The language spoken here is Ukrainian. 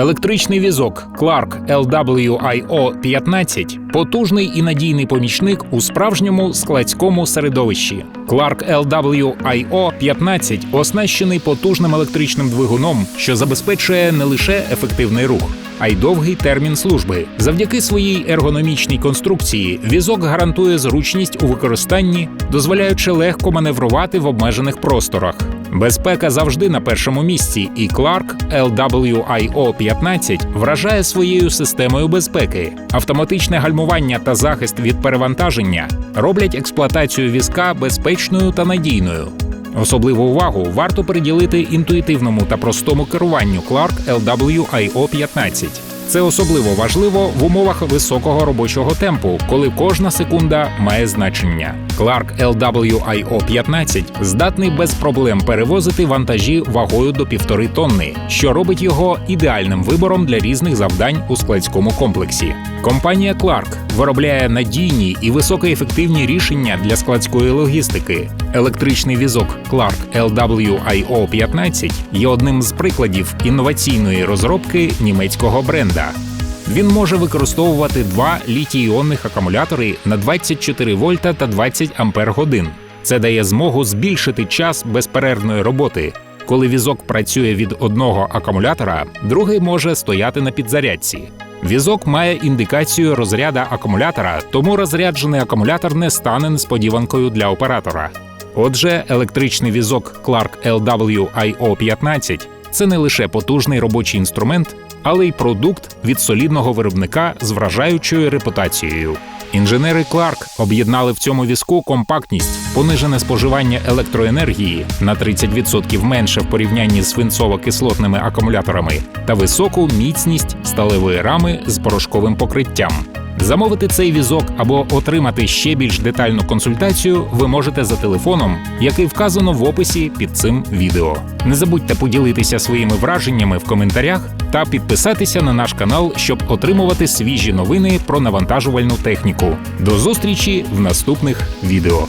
Електричний візок Clark LWIO 15 потужний і надійний помічник у справжньому складському середовищі. Clark LWIO 15 оснащений потужним електричним двигуном, що забезпечує не лише ефективний рух, а й довгий термін служби. Завдяки своїй ергономічній конструкції візок гарантує зручність у використанні, дозволяючи легко маневрувати в обмежених просторах. Безпека завжди на першому місці, і Clark LWIO 15 вражає своєю системою безпеки. Автоматичне гальмування та захист від перевантаження роблять експлуатацію візка безпечною та надійною. Особливу увагу варто приділити інтуїтивному та простому керуванню Clark LWIO 15. Це особливо важливо в умовах високого робочого темпу, коли кожна секунда має значення. Clark LWIO 15 здатний без проблем перевозити вантажі вагою до півтори тонни, що робить його ідеальним вибором для різних завдань у складському комплексі. Компанія Clark виробляє надійні і високоефективні рішення для складської логістики. Електричний візок Clark LWIO 15 є одним з прикладів інноваційної розробки німецького бренда. Він може використовувати два літій-іонних акумулятори на 24 вольта та 20 ампер годин. Це дає змогу збільшити час безперервної роботи. Коли візок працює від одного акумулятора, другий може стояти на підзарядці. Візок має індикацію розряда акумулятора, тому розряджений акумулятор не стане несподіванкою для оператора. Отже, електричний візок Clark LWIO 15 це не лише потужний робочий інструмент, але й продукт від солідного виробника з вражаючою репутацією. Інженери Кларк об'єднали в цьому візку компактність, понижене споживання електроенергії на 30% менше в порівнянні з свинцово-кислотними акумуляторами та високу міцність сталевої рами з порошковим покриттям. Замовити цей візок або отримати ще більш детальну консультацію ви можете за телефоном, який вказано в описі під цим відео. Не забудьте поділитися своїми враженнями в коментарях та підписатися на наш канал, щоб отримувати свіжі новини про навантажувальну техніку. До зустрічі в наступних відео.